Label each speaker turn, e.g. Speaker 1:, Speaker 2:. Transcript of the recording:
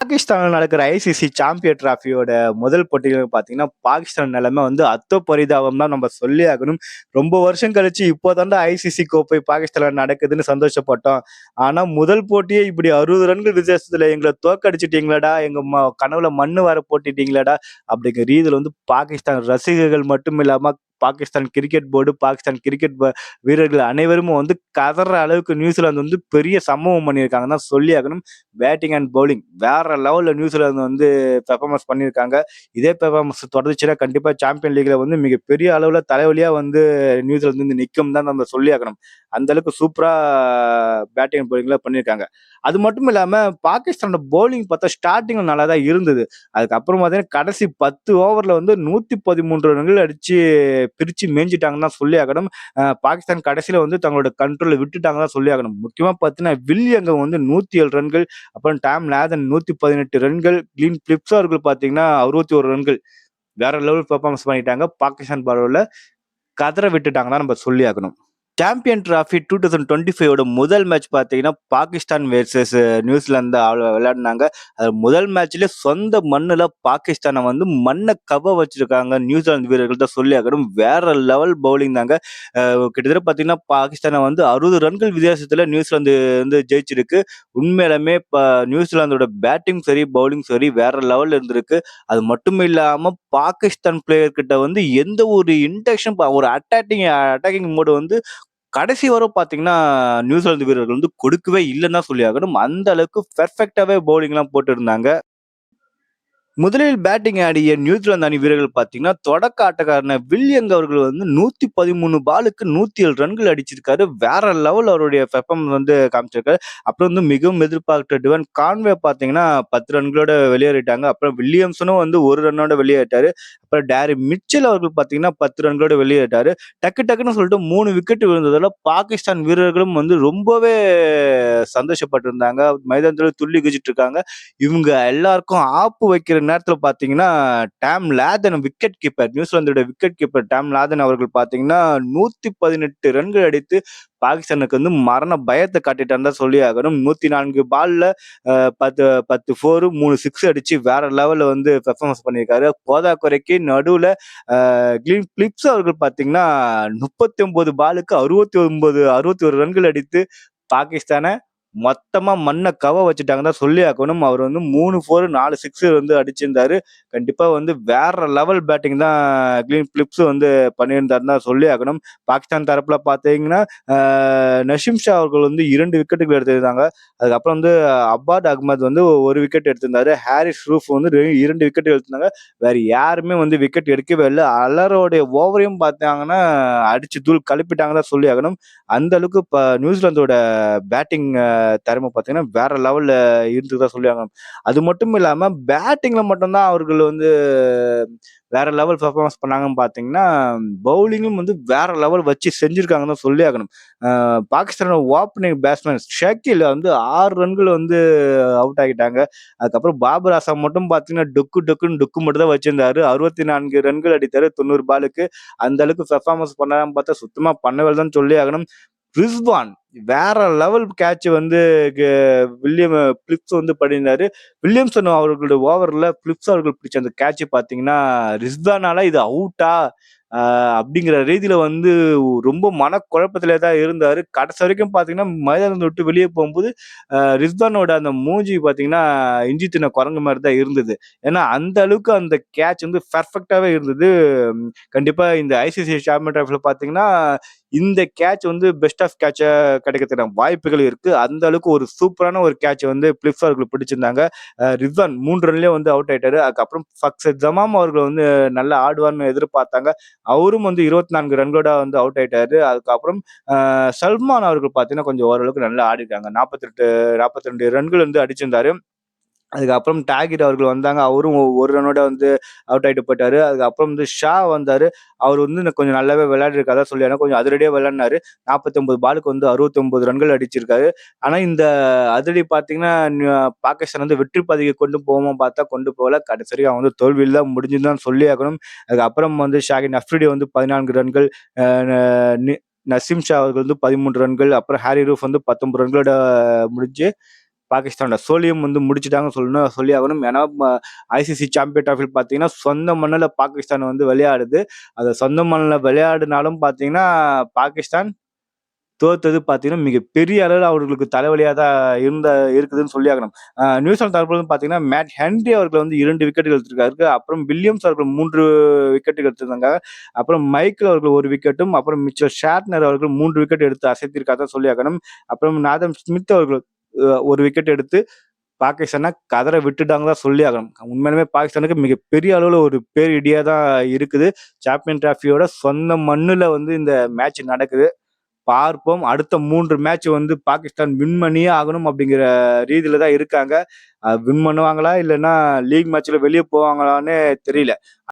Speaker 1: பாகிஸ்தானில் நடக்கிற ICC champion டிராஃபியோட முதல் போட்டிகள் பார்த்தீங்கன்னா, பாகிஸ்தான் நிலைமை வந்து அத்த பரிதாபம் தான் நம்ம சொல்லி ஆகணும். ரொம்ப வருஷம் கழிச்சு இப்போதான்டா ஐசிசி கோப்பை பாகிஸ்தானில் நடக்குதுன்னு சந்தோஷப்பட்டோம். ஆனால் முதல் போட்டியே இப்படி 60 ரன்கள் வித்தியாசத்தில் எங்களை தோற்கடிச்சிட்டீங்களேடா, எங்கள் ம கனவுல மண்ணு வர போட்டுட்டீங்களேடா, அப்படிங்கிற ரீதியில் வந்து பாகிஸ்தான் ரசிகர்கள் மட்டும் இல்லாமல் Pakistan cricket board, Pakistan cricket வீரர்கள் அனைவரும் வந்து கதற அளவுக்கு நியூசிலாந்து வந்து பெரிய சம்பவம் பண்ணியிருக்காங்க தான் சொல்லி ஆகணும். பேட்டிங் அண்ட் பவுலிங் வேற லெவலில் நியூசிலாந்து வந்து பெர்ஃபார்மன்ஸ் பண்ணியிருக்காங்க. இதே பெர்ஃபார்மன்ஸ் தொடர்ச்சியாக கண்டிப்பாக சாம்பியன் லீக்ல வந்து மிகப்பெரிய அளவில் தலைவலியாக வந்து நியூசிலாந்து வந்து நிற்கும் தான் நம்ம சொல்லி ஆகணும். அந்த அளவுக்கு சூப்பராக பேட்டிங் அண்ட் பண்ணியிருக்காங்க. அது மட்டும் இல்லாமல் பாகிஸ்தானோட பவுலிங் பார்த்தா ஸ்டார்டிங்கில் நல்லா தான் இருந்தது. அதுக்கப்புறம் பார்த்தீங்கன்னா, கடைசி பத்து ஓவரில் வந்து 113 ரன்கள் அடித்து பிரிச்சு மேய்ஞ்சுட்டாங்கன்னு தான் சொல்லி ஆகணும். பாகிஸ்தான் கடைசியில் வந்து தங்களோட கண்ட்ரோலை விட்டுட்டாங்க தான் சொல்லி ஆகணும். முக்கியமாக பார்த்தீங்கன்னா, வில்லியங்க வந்து 107 ரன்கள், அப்புறம் டாம் லேதன் 118 ரன்கள், கிளீன் பிலிப்ஸ் அவர்கள் பார்த்தீங்கன்னா 61 ரன்கள். வேற லெவல் பெர்ஃபார்மன்ஸ் பண்ணிட்டாங்க. பாகிஸ்தான் பார்வையில் கதற விட்டுட்டாங்கன்னா தான் நம்ம சொல்லி ஆகணும். சாம்பியன் டிராஃபி 2025 முதல் மேட்ச் பார்த்தீங்கன்னா, பாகிஸ்தான் வேர்சஸ் நியூசிலாந்து விளையாடினாங்க விளையாடுனாங்க. அது முதல் மேட்ச்ல சொந்த மண்ணில் பாகிஸ்தானை வந்து மண்ணை கவ வச்சிருக்காங்க நியூசிலாந்து வீரர்கள் தான் சொல்லி ஆகணும். வேற லெவல் பவுலிங் தாங்க. கிட்டத்தட்ட பார்த்தீங்கன்னா, பாகிஸ்தானை வந்து 60 ரன்கள் வித்தியாசத்தில் நியூசிலாந்து வந்து ஜெயிச்சிருக்கு. உண்மையிலுமே இப்போ நியூசிலாந்தோட பேட்டிங் சரி, பவுலிங் சரி வேற லெவலில் இருந்திருக்கு. அது மட்டும் இல்லாமல் பாகிஸ்தான் பிளேயர்கிட்ட வந்து எந்த ஒரு இன்டெக்ஷன் ஒரு அட்டாக்கிங் அட்டாக்கிங் மோடு வந்து கடைசி வரை பார்த்தீங்கன்னா, நியூசிலாந்து வீரர்கள் வந்து கொடுக்கவே இல்லைன்னு தான் சொல்லி ஆகணும். அந்த அளவுக்கு பெர்ஃபெக்ட்டாவே பவுலிங்லாம் போட்டிருந்தாங்க. முதலில் பேட்டிங் ஆடிய நியூசிலாந்து அணி வீரர்கள் பார்த்தீங்கன்னா, தொடக்க ஆட்டக்காரன வில்லியங் அவர்கள் வந்து 113 பாலுக்கு 107 ரன்கள் அடிச்சிருக்காரு. வேற லெவல் அவருடைய பெர்ஃபார்மன்ஸ் வந்து காமிச்சிருக்காரு. அப்புறம் வந்து மிகவும் எதிர்பார்க்கிற டிவன் கான்வே பார்த்தீங்கன்னா, 10 ரன்களோட வெளியேறிட்டாங்க. அப்புறம் வில்லியம்சனும் வந்து ஒரு ரன்னோட வெளியேறிட்டாரு. அப்புறம் டேரி மிச்சல் அவர்கள் பார்த்தீங்கன்னா, 10 ரன்களோட வெளியேறிட்டாரு. டக்கு டக்குன்னு சொல்லிட்டு மூணு விக்கெட் விழுந்ததால பாகிஸ்தான் வீரர்களும் வந்து ரொம்பவே சந்தோஷப்பட்டிருந்தாங்க. மைதானத்தில் துள்ளி குதிச்சிட்டு இருக்காங்க. இவங்க எல்லாருக்கும் ஆப்பு வைக்கிற நேரத்துல பார்த்தீங்கன்னா, டேம் லேதன் விக்கெட் கீப்பர் நியூசிலாந்தோட விக்கெட் கீப்பர் டேம் லேதன் அவர்கள் பார்த்தீங்கன்னா, 118 ரன்கள் அடித்து பாகிஸ்தானுக்கு வந்து மரண பயத்தை காட்டிட்டான்னு தான் சொல்லி ஆகணும். 104 பால்ல பத்து பத்து ஃபோரு மூணு சிக்ஸ் அடிச்சு வேற லெவல்ல வந்து பெர்ஃபார்மன்ஸ் பண்ணியிருக்காரு. போதாக்குறைக்கு குறைக்கு நடுவில் கிளீன் பிலிப்ஸ் அவர்கள் பார்த்தீங்கன்னா, 39 பாலுக்கு 69 61 ரன்கள் அடித்து பாகிஸ்தானை மொத்தமா மண்ணை கவ வச்சுட்டாங்க தான் சொல்லி ஆக்கணும் அவர் வந்து மூணு ஃபோர் நாலு சிக்ஸ் வந்து அடிச்சிருந்தாரு. கண்டிப்பா வந்து வேற லெவல் பேட்டிங் தான் கிளீன் பிளிப்ஸ் வந்து பண்ணியிருந்தாருன்னு தான் சொல்லி ஆக்கணும் பாகிஸ்தான் தரப்புல பாத்தீங்கன்னா நஷிம் ஷா அவர்கள் வந்து இரண்டு விக்கெட்டுகள் எடுத்திருந்தாங்க. அதுக்கப்புறம் வந்து அப்பாட் அகமது வந்து ஒரு விக்கெட் எடுத்திருந்தாரு. ஹாரிஸ் ரூஃப் வந்து இரண்டு விக்கெட் எடுத்திருந்தாங்க. வேற யாருமே வந்து விக்கெட் எடுக்கவே இல்லை அலரோடைய ஓவரையும் பார்த்தாங்கன்னா, அடிச்சு தூள் கழுப்பிட்டாங்க தான் சொல்லி ஆகணும். அந்த அளவுக்கு இப்போ நியூசிலாந்தோட பேட்டிங் திறமை பார்த்தீங்கன்னா, வேற லெவல்ல இருந்துதான் சொல்லி ஆகணும். அது மட்டும் இல்லாம பேட்டிங்ல மட்டும்தான் அவர்கள் வந்து வேற லெவல் பெர்ஃபார்மன்ஸ் பண்ணாங்கன்னு பார்த்தீங்கன்னா, பவுலிங்கும் வந்து வேற லெவல் வச்சு செஞ்சுருக்காங்கன்னு தான் சொல்லி ஆகணும். பாகிஸ்தானோட ஓப்பனிங் பேட்ஸ்மேன் ஷக்கில் வந்து ஆறு ரன்கள் வந்து அவுட் ஆகிட்டாங்க. அதுக்கப்புறம் பாபர் ஆசாம் மட்டும் பார்த்தீங்கன்னா, டொக்கு டொக்குன்னு டொக்கு மட்டும் தான் வச்சிருந்தாரு. 64 ரன்கள் அடித்தாரு 90 பாலுக்கு. அந்த அளவுக்கு பெர்ஃபார்மன்ஸ் பண்ணாமல் பார்த்தா சுத்தமாக பண்ணவே தான் சொல்லி ஆகணும். ரிஸ்வான் வேற லெவல் கேட்ச் வந்து வில்லியம் பிலிப்ஸ் வந்து பண்ணியிருந்தாரு. வில்லியம்சன் அவர்களுடைய ஓவரில் பிலிப்ஸ் அவர்கள் பிடிச்ச அந்த கேட்ச் பார்த்தீங்கன்னா, ரிஸ்வானால இது அவுட்டா? அப்படிங்கிற ரீதியில வந்து ரொம்ப மனக்குழப்பத்திலே தான் இருந்தார் கடைசி வரைக்கும் பார்த்தீங்கன்னா, மைதானத்தை விட்டு வெளியே போகும்போது ரிஸ்வானோட அந்த மூஞ்சி பார்த்தீங்கன்னா, இஞ்சி தின்ன குரங்கு மாதிரி தான் இருந்தது. ஏன்னா, அந்த அளவுக்கு அந்த கேட்ச் வந்து பெர்ஃபெக்டாகவே இருந்தது. கண்டிப்பாக இந்த ஐசிசி சாம்பியன் டிராஃபில பார்த்தீங்கன்னா, இந்த கேட்ச் வந்து பெஸ்ட் ஆஃப் கேட்சை கிடைக்கிறதுக்கான வாய்ப்புகள் இருக்கு. அந்த அளவுக்கு ஒரு சூப்பரான ஒரு கேட்ச் வந்து பிலிப்ஸ் அவர்கள் பிடிச்சிருந்தாங்க. ரிவன் மூன்று ரன்லேயே வந்து அவுட் ஆயிட்டாரு. அதுக்கப்புறம் ஃபக்சர் ஜமாம் அவர்கள் வந்து நல்லா ஆடுவார்னு எதிர்பார்த்தாங்க. அவரும் வந்து 24 ரன்களோட வந்து அவுட் ஆயிட்டாரு. அதுக்கப்புறம் சல்மான் அவர்கள் பார்த்தீங்கன்னா, கொஞ்சம் ஓரளவுக்கு நல்லா ஆடிருக்காங்க. 48 42 ரன்கள் வந்து அடிச்சிருந்தாரு. அதுக்கப்புறம் டாகிர் அவர்கள் வந்தாங்க. அவரும் ஒரு ரன்னோட வந்து அவுட் ஆகிட்டு போயிட்டாரு. அதுக்கப்புறம் வந்து ஷா வந்தாரு. அவர் வந்து கொஞ்சம் நல்லாவே விளையாடிருக்காரா சொல்லி ஆனால் கொஞ்சம் அதிரடியாக விளையாடினாரு. 49 பாலுக்கு வந்து 69 ரன்கள் அடிச்சிருக்காரு. ஆனால் இந்த அதிரடி பார்த்தீங்கன்னா, பாகிஸ்தான் வந்து வெற்றி பாதைக்கு கொண்டு போவோமா பார்த்தா கொண்டு போகல. கடைசி அவன் வந்து தோல்வியில் தான் முடிஞ்சுன்னு தான் சொல்லி ஆகணும். அதுக்கப்புறம் வந்து ஷாகின் அஃப்ரிடி வந்து 14 ரன்கள், நி நசீம் ஷா அவர்கள் வந்து 13 ரன்கள், அப்புறம் ஹாரி ரூஃப் வந்து 19 ரன்களோட முடிஞ்சு பாகிஸ்தானோட சோழியம் வந்து முடிச்சுட்டாங்க சொல்லணும் சொல்லி ஆகணும் ஏன்னா ஐசிசி சாம்பியன் டிராஃபில் பார்த்தீங்கன்னா சொந்த மண்ணில் பாகிஸ்தான் வந்து விளையாடுது. அது சொந்த மண்ணில் விளையாடினாலும் பார்த்தீங்கன்னா பாகிஸ்தான் தோத்தது பார்த்தீங்கன்னா மிகப்பெரிய அளவில் அவர்களுக்கு தலைவலியாக தான் இருந்த இருக்குதுன்னு சொல்லி ஆகணும் நியூசிலாந்து தரப்புல பார்த்தீங்கன்னா மேட் ஹென்ரி அவர்கள் வந்து இரண்டு விக்கெட்டுகள் எடுத்திருக்காரு. அப்புறம் வில்லியம்ஸ் அவர்கள் மூன்று விக்கெட்டுகள் எடுத்திருந்தாங்க. அப்புறம் மைக்கேல் அவர்கள் ஒரு விக்கெட்டும் அப்புறம் மிச்சர் ஷாட்னர் அவர்கள் மூன்று விக்கெட் எடுத்து அசைத்திருக்காதான் சொல்லி ஆகணும் அப்புறம் நாதம் ஸ்மித் அவர்கள் ஒரு விக்கெட் எடுத்து பாகிஸ்தானை கதற விட்டுட்டாங்க தான் சொல்லி ஆகணும். உண்மையிலுமே பாகிஸ்தானுக்கு மிகப்பெரிய அளவில் ஒரு பேர் இடியாக தான் இருக்குது. சாம்பியன் டிராஃபியோட சொந்த மண்ணில் வந்து இந்த மேட்ச் நடக்குது. பார்ப்போம். அடுத்த மூன்று மேட்ச் வந்து பாகிஸ்தான் வின் பண்ணியே ஆகணும் அப்படிங்கிற ரீதியில தான் இருக்காங்க. வின் பண்ணுவாங்களா இல்லைன்னா லீக் மேட்ச்ல வெளியே போவாங்களான்னு தெரியல.